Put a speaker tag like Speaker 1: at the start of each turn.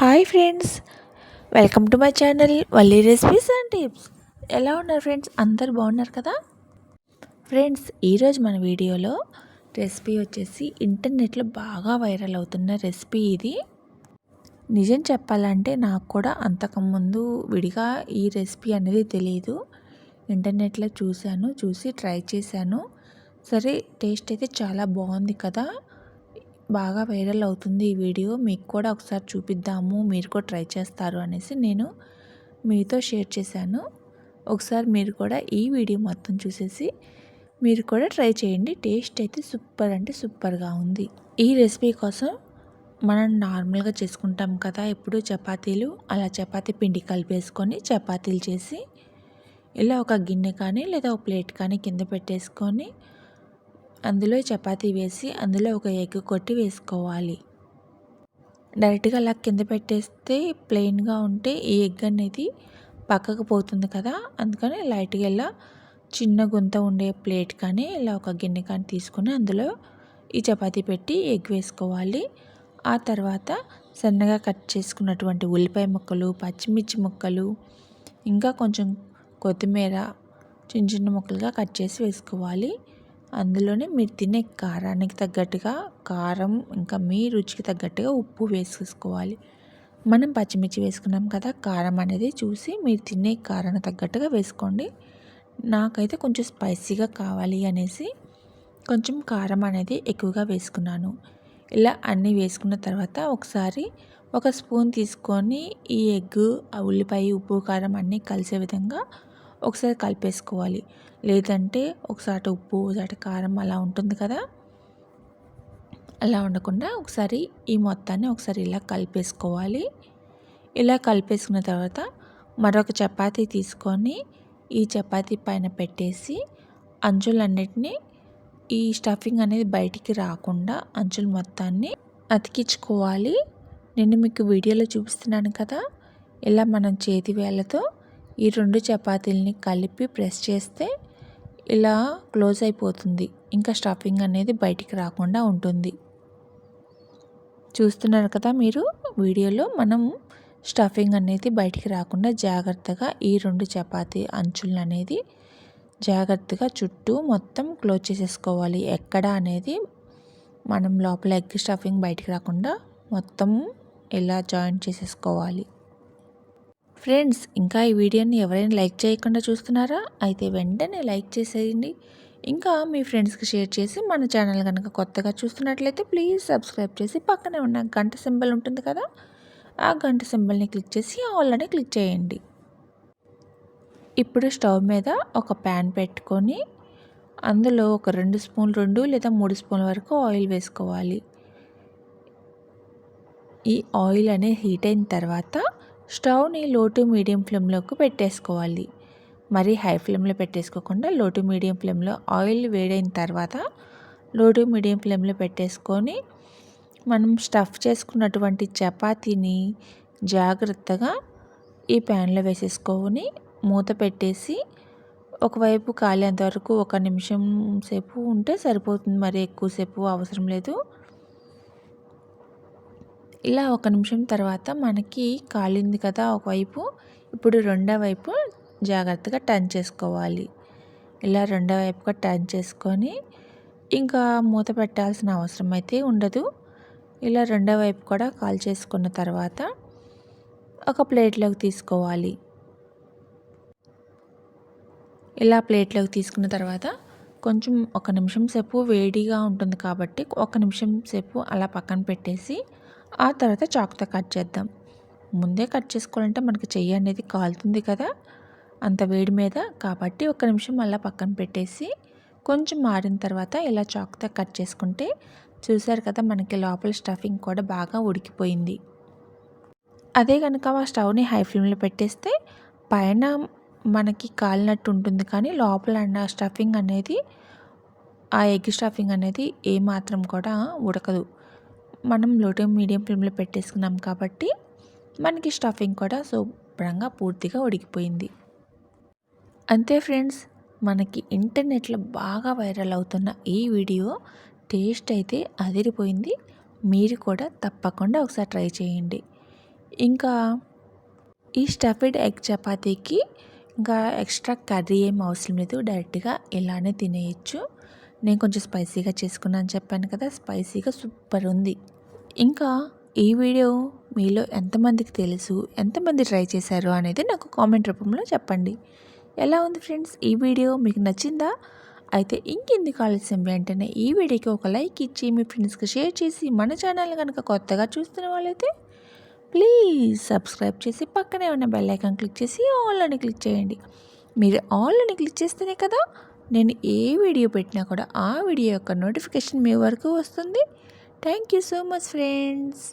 Speaker 1: Hi friends welcome to my channel Valli recipes and tips ఎలా ఉన్నారు friends అందరు బాగున్నారు కదా? ఫ్రెండ్స్ ఈరోజు మన వీడియోలో రెసిపీ వచ్చేసి ఇంటర్నెట్లో బాగా వైరల్ అవుతున్న రెసిపీ ఇది. నిజం చెప్పాలంటే నాకు కూడా అంతకుముందు విడిగా ఈ రెసిపీ అనేది తెలియదు ఇంటర్నెట్లో చూశాను చూసి ట్రై చేశాను. సరే టేస్ట్ అయితే చాలా బాగుంది కదా? బాగా వైరల్ అవుతుంది ఈ వీడియో. మీకు కూడా ఒకసారి చూపిద్దాము. మీరు కూడా ట్రై చేస్తారు అనేసి నేను మీతో షేర్ చేశాను. ఒకసారి మీరు కూడా ఈ వీడియో మొత్తం చూసేసి మీరు కూడా ట్రై చేయండి. టేస్ట్ అయితే సూపర్ అంటే సూపర్గా ఉంది. ఈ రెసిపీ కోసం మనం నార్మల్గా చేసుకుంటాం కదా. ఎప్పుడు చపాతీలు అలా చపాతీ పిండి కలిపేసుకొని చపాతీలు చేసి ఇలా ఒక గిన్నె కానీ లేదా ఒక ప్లేట్ కానీ కింద పెట్టేసుకొని అందులో చపాతీ వేసి అందులో ఒక ఎగ్ కొట్టి వేసుకోవాలి. డైరెక్ట్గా అలా కింద పెట్టేస్తే ప్లెయిన్గా ఉంటే ఈ ఎగ్ అనేది పక్కకు పోతుంది కదా అందుకని లైట్గా ఇలా చిన్న గుంత ఉండే ప్లేట్ కానీ ఇలా ఒక గిన్నె కానీ తీసుకుని అందులో ఈ చపాతీ పెట్టి ఎగ్ వేసుకోవాలి. ఆ తర్వాత సన్నగా కట్ చేసుకున్నటువంటి ఉల్లిపాయ ముక్కలు పచ్చిమిర్చి ముక్కలు ఇంకా కొంచెం కొత్తిమీర చిన్న చిన్న ముక్కలుగా కట్ చేసి వేసుకోవాలి. అందులోనే మీరు తినే కారానికి తగ్గట్టుగా కారం ఇంకా మీ రుచికి తగ్గట్టుగా ఉప్పు వేసేసుకోవాలి. మనం పచ్చిమిర్చి వేసుకున్నాం కదా కారం అనేది చూసి మీరు తినే కారానికి తగ్గట్టుగా వేసుకోండి. నాకైతే కొంచెం స్పైసీగా కావాలి అనేసి కొంచెం కారం అనేది ఎక్కువగా వేసుకున్నాను. ఇలా అన్నీ వేసుకున్న తర్వాత ఒకసారి ఒక స్పూన్ తీసుకొని ఈ ఎగ్ ఉల్లిపాయ ఉప్పు కారం అన్నీ కలిసే విధంగా ఒకసారి కలిపేసుకోవాలి. లేదంటే ఒకసారి ఉప్పు ఒకసారి కారం అలా ఉంటుంది కదా? అలా ఉండకుండా ఒకసారి ఈ మొత్తాన్ని ఒకసారి ఇలా కలిపేసుకోవాలి. ఇలా కలిపేసుకున్న తర్వాత మరొక చపాతీ తీసుకొని ఈ చపాతీ పైన పెట్టేసి అంచులన్నిటినీ ఈ స్టఫింగ్ అనేది బయటికి రాకుండా అంచులు మొత్తాన్ని అతికించుకోవాలి. నేను మీకు వీడియోలో చూపిస్తున్నాను కదా? ఇలా మనం చేతి వేళ్ళతో ఈ రెండు చపాతీలని కలిపి ప్రెస్ చేస్తే ఇలా క్లోజ్ అయిపోతుంది. ఇంకా స్టఫింగ్ అనేది బయటికి రాకుండా ఉంటుంది. చూస్తున్నారు కదా మీరు? వీడియోలో మనం స్టఫింగ్ అనేది బయటికి రాకుండా జాగ్రత్తగా ఈ రెండు చపాతీ అంచులను అనేది జాగ్రత్తగా చుట్టూ మొత్తం క్లోజ్ చేసేసుకోవాలి. ఎక్కడ అనేది మనం లోపల ఎగ్ స్టఫింగ్ బయటికి రాకుండా మొత్తం ఇలా జాయింట్ చేసేసుకోవాలి. ఫ్రెండ్స్ ఇంకా ఈ వీడియోని ఎవరైనా లైక్ చేయకుండా చూస్తున్నారా? అయితే వెంటనే లైక్ చేసేయండి. ఇంకా మీ ఫ్రెండ్స్కి షేర్ చేసి మన ఛానల్ కనుక కొత్తగా చూస్తున్నట్లయితే ప్లీజ్ సబ్స్క్రైబ్ చేసి పక్కనే ఉన్న గంట సింబల్ ఉంటుంది కదా? ఆ గంట సింబల్ని క్లిక్ చేసి ఆల్రెడీ క్లిక్ చేయండి. ఇప్పుడు స్టవ్ మీద ఒక ప్యాన్ పెట్టుకొని అందులో ఒక రెండు స్పూన్ రెండు లేదా మూడు స్పూన్ల వరకు ఆయిల్ వేసుకోవాలి. ఈ ఆయిల్ అనేది హీట్ అయిన తర్వాత స్టవ్ని లోటు మీడియం ఫ్లేమ్లోకి పెట్టేసుకోవాలి. మరి హై ఫ్లేమ్లో పెట్టేసుకోకుండా లోటు మీడియం ఫ్లేమ్లో ఆయిల్ వేడైన తర్వాత లోటు మీడియం ఫ్లేమ్లో పెట్టేసుకొని మనం స్టఫ్ చేసుకున్నటువంటి చపాతీని జాగ్రత్తగా ఈ ప్యాన్లో వేసేసుకొని మూత పెట్టేసి ఒకవైపు కాలేంత వరకు ఒక నిమిషం సేపు ఉంటే సరిపోతుంది. మరి ఎక్కువసేపు అవసరం లేదు. ఇలా ఒక నిమిషం తర్వాత మనకి కాలింది కదా ఒకవైపు ఇప్పుడు రెండో వైపు జాగ్రత్తగా టర్న్ చేసుకోవాలి. ఇలా రెండో వైపుగా టర్న్ చేసుకొని ఇంకా మూత పెట్టాల్సిన అవసరం అయితే ఉండదు. ఇలా రెండో వైపు కూడా కాల్ చేసుకున్న తర్వాత ఒక ప్లేట్లోకి తీసుకోవాలి. ఇలా ప్లేట్లోకి తీసుకున్న తర్వాత కొంచెం ఒక నిమిషం సేపు వేడిగా ఉంటుంది కాబట్టి ఒక నిమిషం సేపు అలా పక్కన పెట్టేసి ఆ తర్వాత చాకుతో కట్ చేద్దాం. ముందే కట్ చేసుకోవాలంటే మనకి చెయ్యి అనేది కాలుతుంది కదా? అంత వేడి మీద కాబట్టి ఒక నిమిషం అలా పక్కన పెట్టేసి కొంచెం మారిన తర్వాత ఇలా చాకుతో కట్ చేసుకుంటే చూసారు కదా మనకి లోపల స్టఫింగ్ కూడా బాగా ఉడికిపోయింది. అదే కనుక ఆ స్టవ్ని హై ఫ్లేమ్లో పెట్టేస్తే పైన మనకి కాలినట్టు ఉంటుంది కానీ లోపల స్టఫింగ్ అనేది ఆ ఎగ్ స్టఫింగ్ అనేది ఏమాత్రం కూడా ఉడకదు. మనం లో మీడియం ఫ్లేమ్లో పెట్టేసుకున్నాం కాబట్టి మనకి స్టఫింగ్ కూడా శుభ్రంగా పూర్తిగా ఉడికిపోయింది. అంతే ఫ్రెండ్స్ మనకి ఇంటర్నెట్లో బాగా వైరల్ అవుతున్న ఈ వీడియో టేస్ట్ అయితే అదిరిపోయింది. మీరు కూడా తప్పకుండా ఒకసారి ట్రై చేయండి. ఇంకా ఈ స్టఫ్డ్ ఎగ్ చపాతీకి ఇంకా ఎక్స్ట్రా కర్రీ ఏం అవసరం లేదు డైరెక్ట్గా ఇలానే తినేయచ్చు. నేను కొంచెం స్పైసీగా చేసుకున్నాను చెప్పాను కదా స్పైసీగా సూపర్ ఉంది. ఇంకా ఈ వీడియో మీలో ఎంతమందికి తెలుసు ఎంతమంది ట్రై చేశారు అనేది నాకు కామెంట్ రూపంలో చెప్పండి. ఎలా ఉంది ఫ్రెండ్స్? ఈ వీడియో మీకు నచ్చిందా? అయితే ఇంకెందుకు ఆలస్యం? వెంటనే ఈ వీడియోకి ఒక లైక్ ఇచ్చి మీ ఫ్రెండ్స్కి షేర్ చేసి మన ఛానల్ కనుక కొత్తగా చూస్తున్న వాళ్ళైతే ప్లీజ్ సబ్స్క్రైబ్ చేసి పక్కనే ఉన్న బెల్ ఐకాన్ క్లిక్ చేసి ఆల్ అని క్లిక్ చేయండి. మీరు ఆల్ అని క్లిక్ చేస్తేనే కదా నేను ఏ వీడియో పెట్టినా కూడా ఆ వీడియో యొక్క నోటిఫికేషన్ మీ వరకు వస్తుంది. Thank you so much friends.